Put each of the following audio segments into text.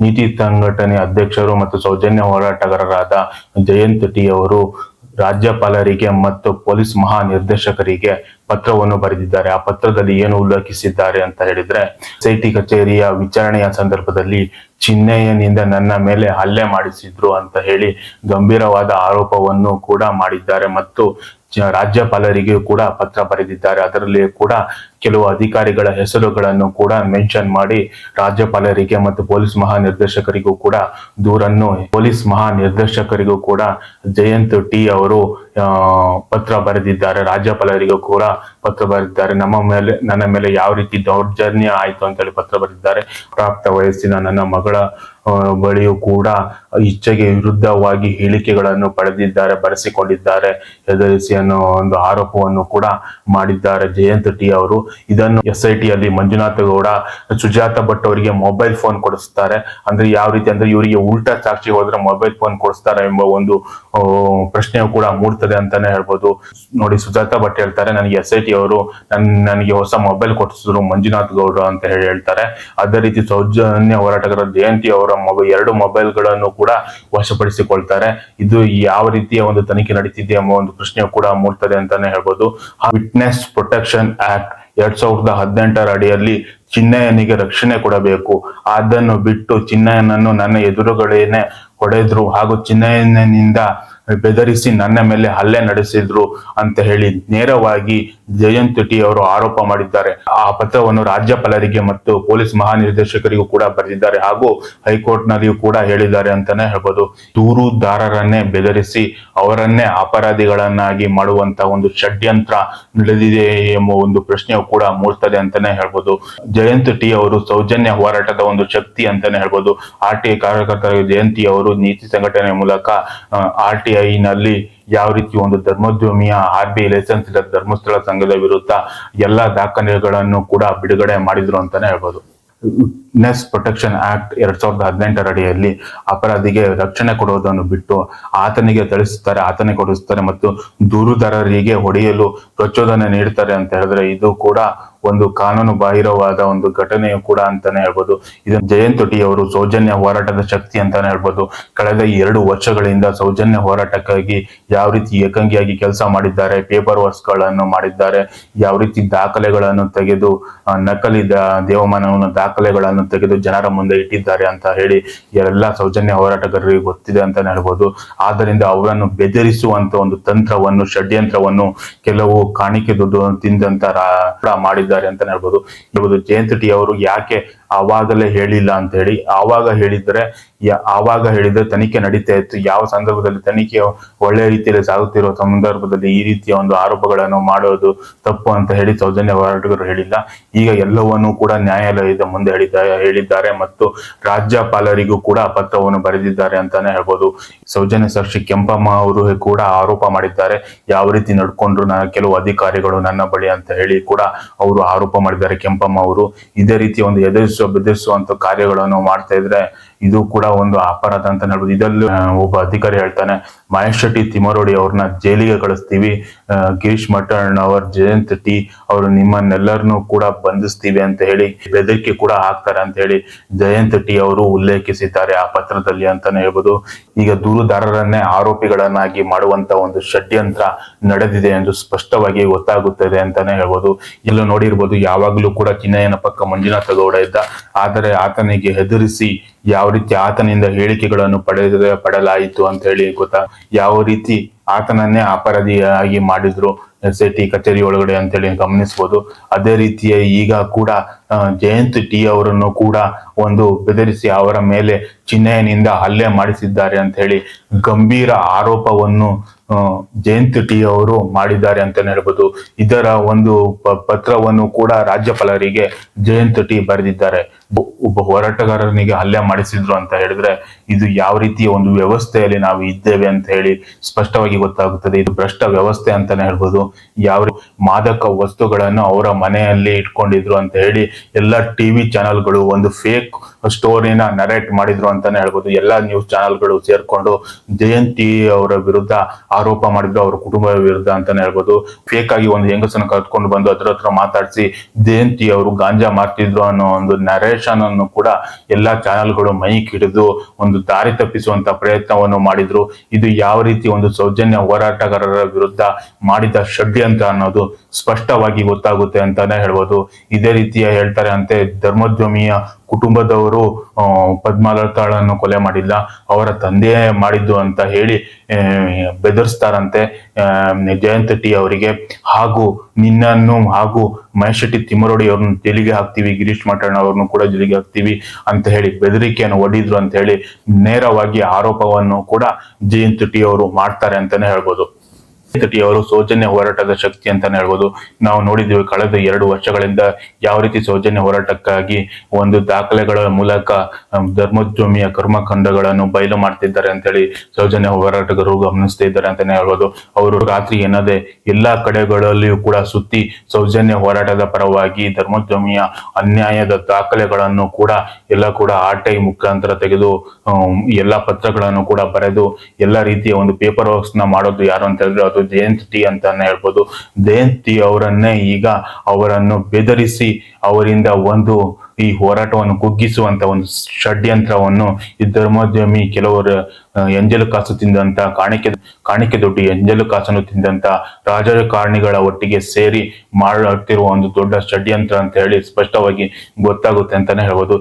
ನೀತಿ ಸಂಘಟನೆ ಅಧ್ಯಕ್ಷರು ಮತ್ತು ಸೌಜನ್ಯ ಹೋರಾಟಗಾರರಾದ ಜಯಂತ್ ಟಿ ಅವರು ರಾಜ್ಯಪಾಲರಿಗೆ ಮತ್ತು ಪೊಲೀಸ್ ಮಹಾನಿರ್ದೇಶಕರಿಗೆ ಪತ್ರವನ್ನು ಬರೆದಿದ್ದಾರೆ. ಆ ಪತ್ರದಲ್ಲಿ ಏನು ಉಲ್ಲೇಖಿಸಿದ್ದಾರೆ ಅಂತ ಹೇಳಿದ್ರೆ ಸೈಟಿ ಕಚೇರಿಯ ವಿಚಾರಣೆಯ ಸಂದರ್ಭದಲ್ಲಿ ಚಿನ್ನಯ್ಯನಿಂದ ನನ್ನ ಮೇಲೆ ಹಲ್ಲೆ ಮಾಡಿಸಿದ್ರು ಅಂತ ಹೇಳಿ ಗಂಭೀರವಾದ ಆರೋಪವನ್ನು ಕೂಡ ಮಾಡಿದ್ದಾರೆ. ಮತ್ತು ರಾಜ್ಯಪಾಲರಿಗೂ ಕೂಡ ಪತ್ರ ಬರೆದಿದ್ದಾರೆ. ಅದರಲ್ಲಿ ಕೂಡ ಕೆಲವು ಅಧಿಕಾರಿಗಳ ಹೆಸರುಗಳನ್ನು ಕೂಡ ಮೆನ್ಷನ್ ಮಾಡಿ ರಾಜ್ಯಪಾಲರಿಗೆ ಮತ್ತು ಪೊಲೀಸ್ ಮಹಾನಿರ್ದೇಶಕರಿಗೂ ಕೂಡ ದೂರನ್ನು ಪೊಲೀಸ್ ಮಹಾನಿರ್ದೇಶಕರಿಗೂ ಕೂಡ ಜಯಂತ್ ಟಿ ಅವರು ಪತ್ರ ಬರೆದಿದ್ದಾರೆ. ರಾಜ್ಯಪಾಲರಿಗೂ ಕೂಡ ಪತ್ರ ಬರೆದಿದ್ದಾರೆ. ನಮ್ಮ ಮೇಲೆ, ನನ್ನ ಮೇಲೆ ಯಾವ ರೀತಿ ದೌರ್ಜನ್ಯ ಆಯ್ತು ಅಂತೇಳಿ ಪತ್ರ ಬರೆದಿದ್ದಾರೆ. ಪ್ರಾಪ್ತ ವಯಸ್ಸಿನ ನನ್ನ ಮಗಳ ಬಳಿಯೂ ಕೂಡ ಇಚ್ಛೆಗೆ ವಿರುದ್ಧವಾಗಿ ಹೇಳಿಕೆಗಳನ್ನು ಪಡೆದಿದ್ದಾರೆ, ಬರೆಸಿಕೊಂಡಿದ್ದಾರೆ, ಹೆದರಿಸಿ ಅನ್ನೋ ಒಂದು ಆರೋಪವನ್ನು ಕೂಡ ಮಾಡಿದ್ದಾರೆ ಜಯಂತ್ ಟಿ ಅವರು. ಇದನ್ನು ಎಸ್ ಐ ಟಿ ಅಲ್ಲಿ ಮಂಜುನಾಥ ಗೌಡ, ಸುಜಾತ ಭಟ್ ಅವರಿಗೆ ಮೊಬೈಲ್ ಫೋನ್ ಕೊಡಿಸ್ತಾರೆ. ಅಂದ್ರೆ ಯಾವ ರೀತಿ ಅಂದ್ರೆ ಇವರಿಗೆ ಉಲ್ಟಾ ಸಾಕ್ಷಿ ಹೋದ್ರೆ ಮೊಬೈಲ್ ಫೋನ್ ಕೊಡಿಸ್ತಾರೆ ಎಂಬ ಒಂದು ಪ್ರಶ್ನೆ ಪ್ರಶ್ನೆಯು ಕೂಡ ಮೂಡ್ತದೆ ಅಂತಾನೆ ಹೇಳ್ಬೋದು. ನೋಡಿ, ಸುಜಾತ ಭಟ್ ಹೇಳ್ತಾರೆ, ನನಗೆ ಎಸ್ ಐ ಟಿ ಅವರು ನನ್, ನನಗೆ ಹೊಸ ಮೊಬೈಲ್ ಕೊಡಿಸಿದ್ರು ಮಂಜುನಾಥ್ ಗೌಡ ಅಂತ ಹೇಳಿ ಹೇಳ್ತಾರೆ. ಅದೇ ರೀತಿ ಸೌಜನ್ಯ ಹೋರಾಟಗಾರ ಜಯಂತಿ ಅವರ ಮೊಬೈಲ್ ಎರಡು ಮೊಬೈಲ್ಗಳನ್ನು ಕೂಡ ವಶಪಡಿಸಿಕೊಳ್ತಾರೆ. ಇದು ಯಾವ ರೀತಿಯ ಒಂದು ತನಿಖೆ ನಡೀತಿದೆ ಎಂಬ ಒಂದು ಪ್ರಶ್ನೆ ಕೂಡ ಮೂಡ್ತದೆ ಅಂತಾನೆ ಹೇಳ್ಬೋದು. ವಿಟ್ನೆಸ್ ಪ್ರೊಟೆಕ್ಷನ್ ಆಕ್ಟ್ ಎರಡ್ ಸಾವಿರದ ಹದಿನೆಂಟರ ಅಡಿಯಲ್ಲಿ ಚಿನ್ನಯ್ಯನಿಗೆ ರಕ್ಷಣೆ ಕೊಡಬೇಕು. ಅದನ್ನು ಬಿಟ್ಟು ಚಿನ್ನಯ್ಯನನ್ನು ನನ್ನ ಎದುರುಗಳೇನೆ ಹೊಡೆದ್ರು. ಹಾಗೂ ಚಿನ್ನಯ್ಯನಿಂದ ಬೆದರಿಸಿ ನನ್ನ ಮೇಲೆ ಹಲ್ಲೆ ನಡೆಸಿದ್ರು ಅಂತ ಹೇಳಿ ನೇರವಾಗಿ ಜಯಂತ್ ಟಿ ಅವರು ಆರೋಪ ಮಾಡಿದ್ದಾರೆ. ಆ ಪತ್ರವನ್ನು ರಾಜ್ಯಪಾಲರಿಗೆ ಮತ್ತು ಪೊಲೀಸ್ ಮಹಾನಿರ್ದೇಶಕರಿಗೂ ಕೂಡ ಬರೆದಿದ್ದಾರೆ ಹಾಗೂ ಹೈಕೋರ್ಟ್ ನಲ್ಲಿಯೂ ಕೂಡ ಹೇಳಿದ್ದಾರೆ ಅಂತಾನೆ ಹೇಳ್ಬೋದು. ದೂರುದಾರರನ್ನೇ ಬೆದರಿಸಿ ಅವರನ್ನೇ ಅಪರಾಧಿಗಳನ್ನಾಗಿ ಮಾಡುವಂತ ಒಂದು ಷಡ್ಯಂತ್ರ ನಡೆದಿದೆ ಎಂಬ ಒಂದು ಪ್ರಶ್ನೆಯು ಕೂಡ ಮೂಡ್ತದೆ ಅಂತಾನೆ ಹೇಳ್ಬೋದು. ಜಯಂತ್ ಟಿ ಅವರು ಸೌಜನ್ಯ ಹೋರಾಟದ ಒಂದು ಶಕ್ತಿ ಅಂತಾನೆ ಹೇಳ್ಬೋದು. ಆರ್ ಟಿ ಕಾರ್ಯಕರ್ತರ ಜಯಂತಿ ಅವರು ನೀತಿ ಸಂಘಟನೆ ಮೂಲಕ ಆರ್ ಟಿ ಐ ನಲ್ಲಿ ಯಾವ ರೀತಿ ಒಂದು ಧರ್ಮೋದ್ಯಮಿಯ ಆರ್ ಬಿ ಲೈಸೆನ್ಸ್ ಧರ್ಮಸ್ಥಳ ಸಂಘದ ವಿರುದ್ಧ ಎಲ್ಲಾ ದಾಖಲೆಗಳನ್ನು ಕೂಡ ಬಿಡುಗಡೆ ಮಾಡಿದ್ರು ಅಂತಾನೆ ಹೇಳ್ಬೋದು. ನೆಸ್ ಪ್ರೊಟೆಕ್ಷನ್ ಆಕ್ಟ್ ಎರಡ್ ಸಾವಿರದ ಹದಿನೆಂಟರ ಅಡಿಯಲ್ಲಿ ಅಪರಾಧಿಗೆ ರಕ್ಷಣೆ ಕೊಡುವುದನ್ನು ಬಿಟ್ಟು ಆತನಿಗೆ ತಿಳಿಸುತ್ತಾರೆ ಆತನೇ ಕೊಡಿಸುತ್ತಾರೆ ಮತ್ತು ದೂರುದಾರರಿಗೆ ಹೊಡೆಯಲು ಪ್ರಚೋದನೆ ನೀಡ್ತಾರೆ ಅಂತ ಹೇಳಿದ್ರೆ ಇದು ಕೂಡ ಒಂದು ಕಾನೂನು ಬಾಹಿರವಾದ ಒಂದು ಘಟನೆಯು ಕೂಡ ಅಂತಾನೆ ಹೇಳ್ಬೋದು. ಇದನ್ನು ಜಯಂತುಟಿ ಅವರು ಸೌಜನ್ಯ ಹೋರಾಟದ ಶಕ್ತಿ ಅಂತಾನೆ ಹೇಳ್ಬೋದು. ಕಳೆದ ಎರಡು ವರ್ಷಗಳಿಂದ ಸೌಜನ್ಯ ಹೋರಾಟಕ್ಕಾಗಿ ಯಾವ ರೀತಿ ಏಕಾಂಗಿಯಾಗಿ ಕೆಲಸ ಮಾಡಿದ್ದಾರೆ ಪೇಪರ್ ವರ್ಕ್ಸ್ಗಳನ್ನು ಮಾಡಿದ್ದಾರೆ, ಯಾವ ರೀತಿ ದಾಖಲೆಗಳನ್ನು ತೆಗೆದು ನಕಲಿ ದೇವಮಾನವನ್ನು ದೇವಮಾನವನ ದಾಖಲೆಗಳನ್ನು ತೆಗೆದು ಜನರ ಮುಂದೆ ಇಟ್ಟಿದ್ದಾರೆ ಅಂತ ಹೇಳಿ ಎಲ್ಲ ಸೌಜನ್ಯ ಹೋರಾಟಗಾರರಿಗೆ ಗೊತ್ತಿದೆ ಅಂತಾನೆ ಹೇಳ್ಬೋದು. ಆದ್ದರಿಂದ ಅವರನ್ನು ಬೆದರಿಸುವಂತ ಒಂದು ತಂತ್ರವನ್ನು, ಷಡ್ಯಂತ್ರವನ್ನು ಕೆಲವು ಕಾಣಿಕೆ ದುಡ್ಡು ತಿಂದಂತ ರಾ- ಕೂಡ ಮಾಡಿದ್ದಾರೆ ಅಂತಾನೆ ಹೇಳ್ಬೋದು. ಹೇಳ್ಬೋದು ಜಯಂತ್ ಟಿ ಅವರು ಯಾಕೆ ಆವಾಗಲೇ ಹೇಳಿಲ್ಲ ಅಂತ ಹೇಳಿ, ಆವಾಗ ಹೇಳಿದ್ರೆ ಆವಾಗ ಹೇಳಿದ್ರೆ ತನಿಖೆ ನಡೀತಾ ಇತ್ತು. ಯಾವ ಸಂದರ್ಭದಲ್ಲಿ ತನಿಖೆ ಒಳ್ಳೆ ರೀತಿಯಲ್ಲಿ ಸಾಗುತ್ತಿರುವ ಸಂದರ್ಭದಲ್ಲಿ ಈ ರೀತಿಯ ಒಂದು ಆರೋಪಗಳನ್ನು ಮಾಡೋದು ತಪ್ಪು ಅಂತ ಹೇಳಿ ಸೌಜನ್ಯ ಹೋರಾಟಗಾರರು ಹೇಳಿಲ್ಲ. ಈಗ ಎಲ್ಲವನ್ನೂ ಕೂಡ ನ್ಯಾಯಾಲಯದ ಮುಂದೆ ಹೇಳಿದ್ದಾರೆ ಹೇಳಿದ್ದಾರೆ ಮತ್ತು ರಾಜ್ಯಪಾಲರಿಗೂ ಕೂಡ ಪತ್ರವನ್ನು ಬರೆದಿದ್ದಾರೆ ಅಂತಾನೆ ಹೇಳ್ಬೋದು. ಸೌಜನ್ಯ ಸಾಕ್ಷಿ ಕೆಂಪಮ್ಮ ಅವರು ಕೂಡ ಆರೋಪ ಮಾಡಿದ್ದಾರೆ. ಯಾವ ರೀತಿ ನಡ್ಕೊಂಡ್ರು ನನ್ನ ಕೆಲವು ಅಧಿಕಾರಿಗಳು ನನ್ನ ಬಳಿ ಅಂತ ಹೇಳಿ ಕೂಡ ಅವರು ಆರೋಪ ಮಾಡಿದ್ದಾರೆ ಕೆಂಪಮ್ಮ ಅವರು. ಇದೇ ರೀತಿ ಒಂದು ಎದುರಿಸುವ ಬೆದರಿಸುವಂತ ಕಾರ್ಯಗಳನ್ನು ಮಾಡ್ತಾ ಇದ್ರೆ ಇದು ಕೂಡ ಒಂದು ಅಪರಾಧ ಅಂತ ಹೇಳ್ಬೋದು. ಇದರಲ್ಲಿ ಒಬ್ಬ ಅಧಿಕಾರಿ ಹೇಳ್ತಾನೆ, ಮಹೇಶ್ ಶೆಟ್ಟಿ ತಿಮರೋಡಿ ಅವ್ರನ್ನ ಜೈಲಿಗೆ ಕಳಿಸ್ತೀವಿ. ಗಿರೀಶ್ ಮಠಣ್ಣ ಅವರ್, ಜಯಂತ್ ಟಿ ಅವರು ನಿಮ್ಮನ್ನೆಲ್ಲರನ್ನೂ ಕೂಡ ಬಂಧಿಸ್ತೀವಿ ಅಂತ ಹೇಳಿ, ಬೆದರಿಕೆ ಕೂಡ ಹಾಕ್ತಾರೆ ಅಂತ ಹೇಳಿ ಜಯಂತ್ ಟಿ ಅವರು ಉಲ್ಲೇಖಿಸಿದ್ದಾರೆ ಆ ಪತ್ರದಲ್ಲಿ ಅಂತಾನೆ ಹೇಳ್ಬೋದು. ಈಗ ದೂರುದಾರರನ್ನೇ ಆರೋಪಿಗಳನ್ನಾಗಿ ಮಾಡುವಂತ ಒಂದು ಷಡ್ಯಂತ್ರ ನಡೆದಿದೆ ಎಂದು ಸ್ಪಷ್ಟವಾಗಿ ಗೊತ್ತಾಗುತ್ತದೆ ಅಂತಾನೆ ಹೇಳ್ಬೋದು. ಎಲ್ಲ ನೋಡಿರ್ಬೋದು, ಯಾವಾಗಲೂ ಕೂಡ ಚಿನ್ನಯ್ಯನ ಪಕ್ಕ ಮಂಜುನಾಥ ಗೌಡ ಇದ್ದ ಆದರೆ ಆತನಿಗೆ ಹೆದರಿಸಿ ಯಾವ ರೀತಿ ಆತನಿಂದ ಹೇಳಿಕೆಗಳನ್ನು ಪಡೆದ ಪಡಲಾಯಿತು ಅಂತ ಹೇಳಿ ಗೊತ್ತಾ? ಯಾವ ರೀತಿ ಆತನನ್ನೇ ಅಪರಾಧಿಯಾಗಿ ಮಾಡಿದ್ರು ಎಸ್ ಐ ಟಿ ಕಚೇರಿ ಒಳಗಡೆ ಅಂತೇಳಿ ಗಮನಿಸಬಹುದು ಅದೇ ರೀತಿಯ ಈಗ ಕೂಡ ಜಯಂತ್ ಟಿ ಅವರನ್ನು ಕೂಡ ಒಂದು ಬೆದರಿಸಿ ಅವರ ಮೇಲೆ ಚಿಹ್ನೆಯನಿಂದ ಹಲ್ಲೆ ಮಾಡಿಸಿದ್ದಾರೆ ಅಂತ ಹೇಳಿ ಗಂಭೀರ ಆರೋಪವನ್ನು ಜಯಂತ್ ಟಿ ಅವರು ಮಾಡಿದ್ದಾರೆ ಅಂತ ಹೇಳ್ಬೋದು. ಇದರ ಒಂದು ಪತ್ರವನ್ನು ಕೂಡ ರಾಜ್ಯಪಾಲರಿಗೆ ಜಯಂತ್ ಟಿ ಬರೆದಿದ್ದಾರೆ. ಒಬ್ಬ- ಹೋರಾಟಗಾರನಿಗೆ ಹಲ್ಲೆ ಮಾಡಿಸಿದ್ರು ಅಂತ ಹೇಳಿದ್ರೆ ಇದು ಯಾವ ರೀತಿಯ ಒಂದು ವ್ಯವಸ್ಥೆಯಲ್ಲಿ ನಾವು ಇದ್ದೇವೆ ಅಂತ ಹೇಳಿ ಸ್ಪಷ್ಟವಾಗಿ ಗೊತ್ತಾಗುತ್ತದೆ. ಇದು ಭ್ರಷ್ಟ ವ್ಯವಸ್ಥೆ ಅಂತಾನೆ ಹೇಳ್ಬೋದು. ಯಾವ ಮಾದಕ ವಸ್ತುಗಳನ್ನು ಅವರ ಮನೆಯಲ್ಲಿ ಇಟ್ಕೊಂಡಿದ್ರು ಅಂತ ಹೇಳಿ ಎಲ್ಲ ಟಿವಿ ಚಾನೆಲ್ಗಳು ಒಂದು ಫೇಕ್ ಸ್ಟೋರಿನ ನರೇಟ್ ಮಾಡಿದ್ರು ಅಂತಾನೆ ಹೇಳ್ಬೋದು. ಎಲ್ಲಾ ನ್ಯೂಸ್ ಚಾನೆಲ್ಗಳು ಸೇರ್ಕೊಂಡು ಜಯಂತಿ ಅವರ ವಿರುದ್ಧ ಆರೋಪ ಮಾಡಿದ್ರು, ಅವರ ಕುಟುಂಬ ವಿರುದ್ಧ ಅಂತಾನೆ ಹೇಳ್ಬೋದು. ಫೇಕ್ ಆಗಿ ಒಂದು ಹೆಂಗಸನ್ನು ಕರ್ಕೊಂಡು ಬಂದು ಅದ್ರ ಹತ್ರ ಮಾತಾಡಿಸಿ ಜಯಂತಿ ಅವರು ಗಾಂಜಾ ಮಾರ್ತಿದ್ರು ಅನ್ನೋ ಒಂದು ನರೇಟ್ ನರೇಶನ್ ಅನ್ನು ಕೂಡ ಎಲ್ಲಾ ಚಾನೆಲ್ಗಳು ಮೈಕ್ ಹಿಡಿದು ಒಂದು ದಾರಿ ತಪ್ಪಿಸುವಂತ ಪ್ರಯತ್ನವನ್ನು ಮಾಡಿದ್ರು. ಇದು ಯಾವ ರೀತಿ ಒಂದು ಸೌಜನ್ಯ ಹೋರಾಟಗಾರರ ವಿರುದ್ಧ ಮಾಡಿದ ಷಡ್ಯಂತ್ರ ಅನ್ನೋದು ಸ್ಪಷ್ಟವಾಗಿ ಗೊತ್ತಾಗುತ್ತೆ ಅಂತಾನೆ ಹೇಳ್ಬೋದು. ಇದೇ ರೀತಿಯ ಹೇಳ್ತಾರೆ ಅಂತೆ ಧರ್ಮೋದ್ಯಮಿಯ ಕುಟುಂಬದವರು ಪದ್ಮಾಲತಾಳನ್ನು ಕೊಲೆ ಮಾಡಿಲ್ಲ, ಅವರ ತಂದೆಯೇ ಮಾಡಿದ್ದು ಅಂತ ಹೇಳಿ ಬೆದರಿಸ್ತಾರಂತೆ ಜಯಂತ್ ಟಿ ಅವರಿಗೆ. ಹಾಗೂ ನಿನ್ನನ್ನು ಹಾಗೂ ಮಹೇಶ್ ಶೆಟ್ಟಿ ತಿಮ್ಮರೋಡಿ ಅವ್ರನ್ನ ಜೈಲಿಗೆ ಹಾಕ್ತೀವಿ, ಗಿರೀಶ್ ಮಠಣ್ಣ ಅವ್ರನ್ನು ಕೂಡ ಜೈಲಿಗೆ ಹಾಕ್ತೀವಿ ಅಂತ ಹೇಳಿ ಬೆದರಿಕೆಯನ್ನು ಒಡ್ಡಿದ್ರು ಅಂತ ಹೇಳಿ ನೇರವಾಗಿ ಆರೋಪವನ್ನು ಕೂಡ ಜಯಂತ ಟಿ ಅವರು ಮಾಡ್ತಾರೆ ಅಂತಾನೆ ಹೇಳ್ಬೋದು. ಅವರು ಸೌಜನ್ಯ ಹೋರಾಟದ ಶಕ್ತಿ ಅಂತಾನೆ ಹೇಳ್ಬೋದು. ನಾವು ನೋಡಿದ್ದೀವಿ ಕಳೆದ ಎರಡು ವರ್ಷಗಳಿಂದ ಯಾವ ರೀತಿ ಸೌಜನ್ಯ ಹೋರಾಟಕ್ಕಾಗಿ ಒಂದು ದಾಖಲೆಗಳ ಮೂಲಕ ಧರ್ಮೋದ್ಯಮಿಯ ಕರ್ಮಕಾಂಡಗಳನ್ನು ಬಯಲು ಮಾಡ್ತಿದ್ದಾರೆ ಅಂತೇಳಿ ಸೌಜನ್ಯ ಹೋರಾಟಗಾರರು ಗಮನಿಸ್ತಾ ಇದ್ದಾರೆ ಅಂತಾನೆ ಹೇಳ್ಬೋದು. ಅವರು ರಾತ್ರಿ ಏನದೆ ಎಲ್ಲಾ ಕಡೆಗಳಲ್ಲಿಯೂ ಕೂಡ ಸುತ್ತಿ ಸೌಜನ್ಯ ಹೋರಾಟದ ಪರವಾಗಿ ಧರ್ಮೋದ್ಯಮಿಯ ಅನ್ಯಾಯದ ದಾಖಲೆಗಳನ್ನು ಕೂಡ ಎಲ್ಲ ಕೂಡ ಆಟೈ ಮುಖಾಂತರ ತೆಗೆದು ಎಲ್ಲಾ ಪತ್ರಗಳನ್ನು ಕೂಡ ಬರೆದು, ಎಲ್ಲಾ ರೀತಿಯ ಒಂದು ಪೇಪರ್ ವರ್ಕ್ಸ್ನ ಮಾಡೋದು ಯಾರು ಅಂತ ಹೇಳಿದ್ರೆ ಅದು ಜಯಂತ್ ಅಂತಾನೆ ಹೇಳ್ಬೋದು. ಜಯಂತಿ ಅವರನ್ನೇ ಈಗ ಅವರನ್ನು ಬೆದರಿಸಿ ಅವರಿಂದ ಒಂದು ಈ ಹೋರಾಟವನ್ನು ಕುಗ್ಗಿಸುವಂತ ಒಂದು ಷಡ್ಯಂತ್ರವನ್ನು ಈ ಧರ್ಮೋದ್ಯಮಿ ಕೆಲವರು ಎಂಜಲು ಕಾಸು ತಿಂದಂತ, ಕಾಣಿಕೆ ಕಾಣಿಕೆ ದುಡ್ಡು ಎಂಜಲು ಕಾಸನ್ನು ತಿಂದಂತ ರಾಜಕಾರಣಿಗಳ ಒಟ್ಟಿಗೆ ಸೇರಿ ಮಾಡುತ್ತಿರುವ ಒಂದು ದೊಡ್ಡ ಷಡ್ಯಂತ್ರ ಅಂತ ಹೇಳಿ ಸ್ಪಷ್ಟವಾಗಿ ಗೊತ್ತಾಗುತ್ತೆ ಅಂತಾನೆ ಹೇಳ್ಬೋದು.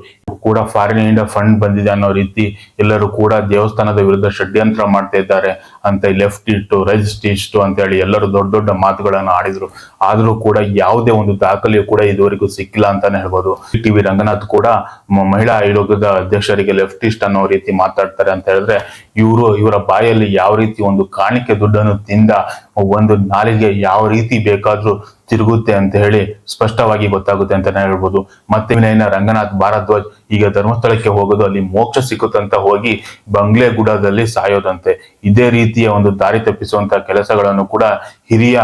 ಕೂಡ ಫಾರಿನ್ ಇಂಡ ಫಂಡ್ ಬಂದಿದೆ ಅನ್ನೋ ರೀತಿ ಎಲ್ಲರೂ ಕೂಡ ದೇವಸ್ಥಾನದ ವಿರುದ್ಧ ಷಡ್ಯಂತ್ರ ಮಾಡ್ತಾ ಇದ್ದಾರೆ ಅಂತ ಲೆಫ್ಟ್ ಇಟ್ಟು, ರೈಟ್ ಇಷ್ಟು ಅಂತ ಹೇಳಿ ಎಲ್ಲರೂ ದೊಡ್ಡ ದೊಡ್ಡ ಮಾತುಗಳನ್ನು ಆಡಿದ್ರು. ಆದರೂ ಕೂಡ ಯಾವುದೇ ಒಂದು ದಾಖಲೆಯು ಕೂಡ ಇದುವರೆಗೂ ಸಿಕ್ಕಿಲ್ಲ ಅಂತಾನೆ ಹೇಳ್ಬೋದು. ಟಿ ವಿ ರಂಗನಾಥ್ ಕೂಡ ಮಹಿಳಾ ಆಯೋಗದ ಅಧ್ಯಕ್ಷರಿಗೆ ಲೆಫ್ಟಿಸ್ಟ್ ಅನ್ನೋ ರೀತಿ ಮಾತಾಡ್ತಾರೆ ಅಂತ ಹೇಳಿದ್ರೆ ಇವರು ಇವರ ಬಾಯಲ್ಲಿ ಯಾವ ರೀತಿ ಒಂದು ಕಾಣಿಕೆ ದುಡ್ಡನ್ನು ತಿಂದ ಒಂದು ನಾಲಿಗೆ ಯಾವ ರೀತಿ ಬೇಕಾದ್ರೂ ತಿರುಗುತ್ತೆ ಅಂತ ಹೇಳಿ ಸ್ಪಷ್ಟವಾಗಿ ಗೊತ್ತಾಗುತ್ತೆ ಅಂತಾನೆ ಹೇಳ್ಬೋದು. ಮತ್ತೆ ವಿನಯನ ರಂಗನಾಥ್ ಭಾರದ್ವಾಜ್ ಈಗ ಧರ್ಮಸ್ಥಳಕ್ಕೆ ಹೋಗೋದು ಅಲ್ಲಿ ಮೋಕ್ಷ ಸಿಕ್ಕುತ್ತಂತ ಹೋಗಿ ಬಂಗ್ಲೆಗುಡದಲ್ಲಿ ಸಾಯೋದಂತೆ. ಇದೇ ರೀತಿಯ ಒಂದು ದಾರಿ ತಪ್ಪಿಸುವಂತ ಕೆಲಸಗಳನ್ನು ಕೂಡ ಹಿರಿಯ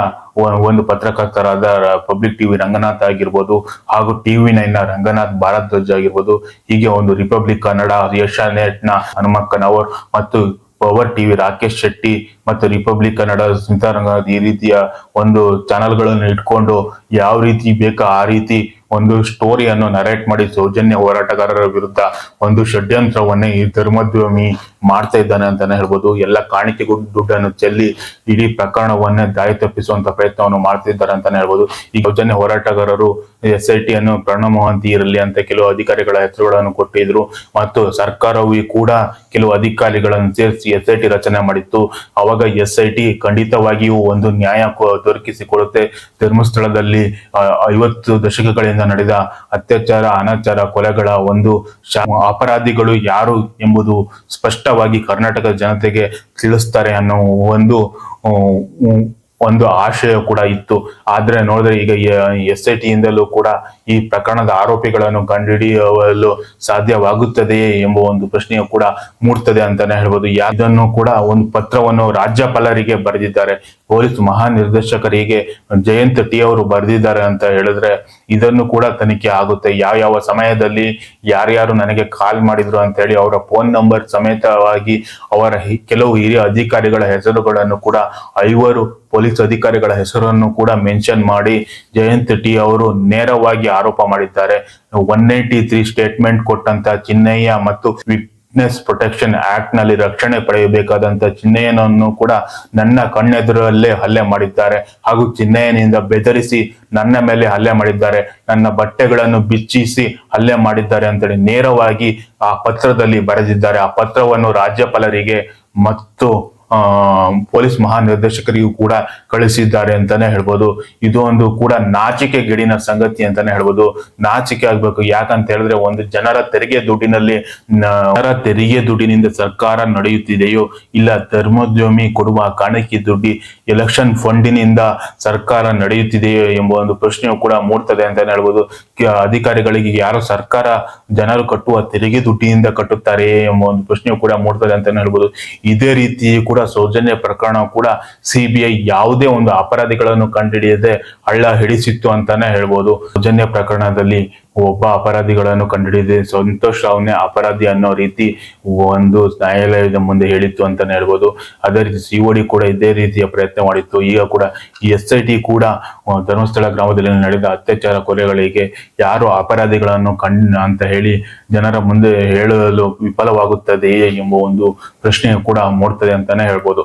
ಒಂದು ಪತ್ರಕರ್ತರಾದ ಪಬ್ಲಿಕ್ ಟಿವಿ ರಂಗನಾಥ್ ಆಗಿರ್ಬೋದು ಹಾಗೂ ಟಿವಿ ನೈನ್ ರಂಗನಾಥ್ ಭಾರದ್ವಜ್ ಆಗಿರ್ಬೋದು, ಹೀಗೆ ಒಂದು ರಿಪಬ್ಲಿಕ್ ಕನ್ನಡ ಏಷ್ಯಾನೆಟ್ನ ಹನುಮಕ್ಕನವರ್ ಮತ್ತು ಪವರ್ ಟಿವಿ ರಾಕೇಶ್ ಶೆಟ್ಟಿ ಮತ್ತು ರಿಪಬ್ಲಿಕ್ ಕನ್ನಡ ಸ್ಮಿತಾ ರಂಗನಾಥ್ ಈ ರೀತಿಯ ಒಂದು ಚಾನೆಲ್ಗಳನ್ನು ಇಟ್ಕೊಂಡು ಯಾವ ರೀತಿ ಬೇಕೋ ಆ ರೀತಿ ಒಂದು ಸ್ಟೋರಿಯನ್ನು ನರೇಟ್ ಮಾಡಿ ಸೌಜನ್ಯ ಹೋರಾಟಗಾರರ ವಿರುದ್ಧ ಒಂದು ಷಡ್ಯಂತ್ರವನ್ನೇ ಈ ಧರ್ಮೋದ್ಯಮಿ ಮಾಡ್ತಾ ಇದ್ದಾನೆ ಅಂತಾನೆ ಹೇಳ್ಬೋದು. ಎಲ್ಲ ಕಾಣಿಕೆಗೂ ದುಡ್ಡನ್ನು ಚೆಲ್ಲಿ ಇಡೀ ಪ್ರಕರಣವನ್ನೇ ದಾರಿ ತಪ್ಪಿಸುವಂತ ಪ್ರಯತ್ನವನ್ನು ಮಾಡ್ತಿದ್ದಾರೆ ಅಂತಾನೆ ಹೇಳ್ಬೋದು. ಈ ಸೌಜನ್ಯ ಹೋರಾಟಗಾರರು ಎಸ್ ಐ ಟಿ ಅನ್ನು ಪ್ರಣವ್ ಮೋಹಂತಿ ಇರಲಿ ಅಂತ ಕೆಲವು ಅಧಿಕಾರಿಗಳ ಹೆಸರುಗಳನ್ನು ಕೊಟ್ಟಿದ್ರು. ಮತ್ತು ಸರ್ಕಾರವು ಕೂಡ ಕೆಲವು ಅಧಿಕಾರಿಗಳನ್ನು ಸೇರಿಸಿ ಎಸ್ ಐ ಟಿ ರಚನೆ ಮಾಡಿತ್ತು. ಅವಾಗ ಎಸ್ ಐ ಟಿ ಖಂಡಿತವಾಗಿಯೂ ಒಂದು ನ್ಯಾಯ ದೊರಕಿಸಿಕೊಡುತ್ತೆ. ಧರ್ಮಸ್ಥಳದಲ್ಲಿ ಐವತ್ತು ದಶಕಗಳಿಂದ ನಡೆದ ಅತ್ಯಾಚಾರ, ಅನಾಚಾರ, ಕೊಲೆಗಳ ಒಂದು ಅಪರಾಧಿಗಳು ಯಾರು ಎಂಬುದು ಸ್ಪಷ್ಟವಾಗಿ ಕರ್ನಾಟಕದ ಜನತೆಗೆ ತಿಳಿಸ್ತಾರೆ ಅನ್ನೋ ಒಂದು ಒಂದು ಆಶಯ ಕೂಡ ಇತ್ತು. ಆದ್ರೆ ನೋಡಿದ್ರೆ ಈಗ ಎಸ್ ಐ ಟಿಯಿಂದಲೂ ಕೂಡ ಈ ಪ್ರಕರಣದ ಆರೋಪಿಗಳನ್ನು ಕಂಡುಹಿಡಿಯಲು ಸಾಧ್ಯವಾಗುತ್ತದೆಯೇ ಎಂಬ ಒಂದು ಪ್ರಶ್ನೆಯು ಕೂಡ ಮೂಡ್ತದೆ ಅಂತಾನೆ ಹೇಳ್ಬೋದು. ಯಾವುದನ್ನು ಕೂಡ ಒಂದು ಪತ್ರವನ್ನು ರಾಜ್ಯಪಾಲರಿಗೆ ಬರೆದಿದ್ದಾರೆ. ಪೊಲೀಸ್ ಮಹಾನಿರ್ದೇಶಕರಿಗೆ ಜಯಂತ್ ಟಿ ಅವರು ಬರೆದಿದ್ದಾರೆ ಅಂತ ಹೇಳಿದ್ರೆ ಇದನ್ನು ಕೂಡ ತನಿಖೆ ಆಗುತ್ತೆ. ಯಾವ ಯಾವ ಸಮಯದಲ್ಲಿ ಯಾರ್ಯಾರು ನನಗೆ ಕಾಲ್ ಮಾಡಿದ್ರು ಅಂತ ಹೇಳಿ ಅವರ ಫೋನ್ ನಂಬರ್ ಸಮೇತವಾಗಿ ಅವರ ಕೆಲವು ಹಿರಿಯ ಅಧಿಕಾರಿಗಳ ಹೆಸರುಗಳನ್ನು ಕೂಡ, ಐವರು ಪೊಲೀಸ್ ಅಧಿಕಾರಿಗಳ ಹೆಸರನ್ನು ಕೂಡ ಮೆನ್ಷನ್ ಮಾಡಿ ಜಯಂತ್ ಟಿ ಅವರು ನೇರವಾಗಿ ಆರೋಪ ಮಾಡಿದ್ದಾರೆ. ಒನ್ ತ್ರೀ ಸ್ಟೇಟ್ಮೆಂಟ್ ಕೊಟ್ಟಂತ ಚಿನ್ನಯ್ಯ ಮತ್ತು ವಿಟ್ನೆಸ್ ಪ್ರೊಟೆಕ್ಷನ್ ಆಕ್ಟ್ನಲ್ಲಿ ರಕ್ಷಣೆ ಪಡೆಯಬೇಕಾದಂತ ಚಿನ್ನಯ್ಯನನ್ನು ಕೂಡ ನನ್ನ ಕಣ್ಣೆದುರಲ್ಲೇ ಹಲ್ಲೆ ಮಾಡಿದ್ದಾರೆ. ಹಾಗೂ ಚಿನ್ನಯ್ಯನಿಂದ ಬೆದರಿಸಿ ನನ್ನ ಮೇಲೆ ಹಲ್ಲೆ ಮಾಡಿದ್ದಾರೆ. ನನ್ನ ಬಟ್ಟೆಗಳನ್ನು ಬಿಚ್ಚಿಸಿ ಹಲ್ಲೆ ಮಾಡಿದ್ದಾರೆ ಅಂತೇಳಿ ನೇರವಾಗಿ ಆ ಪತ್ರದಲ್ಲಿ ಬರೆದಿದ್ದಾರೆ. ಆ ಪತ್ರವನ್ನು ರಾಜ್ಯಪಾಲರಿಗೆ ಮತ್ತು ಪೊಲೀಸ್ ಮಹಾನಿರ್ದೇಶಕರಿಗೂ ಕೂಡ ಕಳಿಸಿದ್ದಾರೆ ಅಂತಾನೆ ಹೇಳ್ಬೋದು. ಇದು ಒಂದು ಕೂಡ ನಾಚಿಕೆ ಗಿಡಿನ ಸಂಗತಿ ಅಂತಾನೆ ಹೇಳ್ಬೋದು. ನಾಚಿಕೆ ಆಗ್ಬೇಕು. ಯಾಕಂತ ಹೇಳಿದ್ರೆ ಒಂದು ಜನರ ತೆರಿಗೆ ದುಡ್ಡಿನಲ್ಲಿ ಜನರ ತೆರಿಗೆ ದುಡ್ಡಿನಿಂದ ಸರ್ಕಾರ ನಡೆಯುತ್ತಿದೆಯೋ ಇಲ್ಲ ಧರ್ಮೋದ್ಯಮಿ ಕೊಡುವ ಕಾಣಿಕೆ ದುಡ್ಡಿ ಎಲೆಕ್ಷನ್ ಫಂಡಿನಿಂದ ಸರ್ಕಾರ ನಡೆಯುತ್ತಿದೆಯೋ ಎಂಬ ಒಂದು ಪ್ರಶ್ನೆಯು ಕೂಡ ಮೂಡ್ತದೆ ಅಂತಾನೆ ಹೇಳ್ಬೋದು. ಅಧಿಕಾರಿಗಳಿಗೆ ಯಾರು ಸರ್ಕಾರ ಜನರು ಕಟ್ಟುವ ತೆರಿಗೆ ದುಡ್ಡಿನಿಂದ ಕಟ್ಟುತ್ತಾರೆ ಎಂಬ ಒಂದು ಪ್ರಶ್ನೆಯು ಕೂಡ ಮೂಡ್ತದೆ ಅಂತ ಹೇಳ್ಬೋದು. ಇದೇ ರೀತಿ ಕೂಡ ಸೌಜನ್ಯ ಪ್ರಕರಣ ಕೂಡ ಸಿಬಿಐ ಯಾವುದೇ ಒಂದು ಅಪರಾಧಿಗಳನ್ನು ಕಂಡುಹಿಡಿಯದೆ ಹಳ್ಳ ಹಿಡಿಸಿತ್ತು ಅಂತಾನೆ ಹೇಳ್ಬೋದು. ಸೌಜನ್ಯ ಪ್ರಕರಣದಲ್ಲಿ ಒಬ್ಬ ಅಪರಾಧಿಗಳನ್ನು ಕಂಡುಹಿಡಿದ ಸಂತೋಷ್ ರಾವ್ನೇ ಅಪರಾಧಿ ಅನ್ನೋ ರೀತಿ ಒಂದು ನ್ಯಾಯಾಲಯದ ಮುಂದೆ ಹೇಳಿತ್ತು ಅಂತಾನೆ ಹೇಳ್ಬೋದು. ಅದೇ ರೀತಿ ಸಿಒಡಿ ಕೂಡ ಇದೇ ರೀತಿಯ ಪ್ರಯತ್ನ ಮಾಡಿತ್ತು. ಈಗ ಕೂಡ ಎಸ್ ಐ ಟಿ ಕೂಡ ಧರ್ಮಸ್ಥಳ ಗ್ರಾಮದಲ್ಲಿ ನಡೆದ ಅತ್ಯಾಚಾರ ಕೊಲೆಗಳಿಗೆ ಯಾರು ಅಪರಾಧಿಗಳನ್ನು ಕಣ್, ಅಂತ ಹೇಳಿ ಜನರ ಮುಂದೆ ಹೇಳಲು ವಿಫಲವಾಗುತ್ತದೆಯೇ ಎಂಬ ಒಂದು ಪ್ರಶ್ನೆ ಕೂಡ ಮೂಡ್ತದೆ ಅಂತಾನೆ ಹೇಳ್ಬೋದು.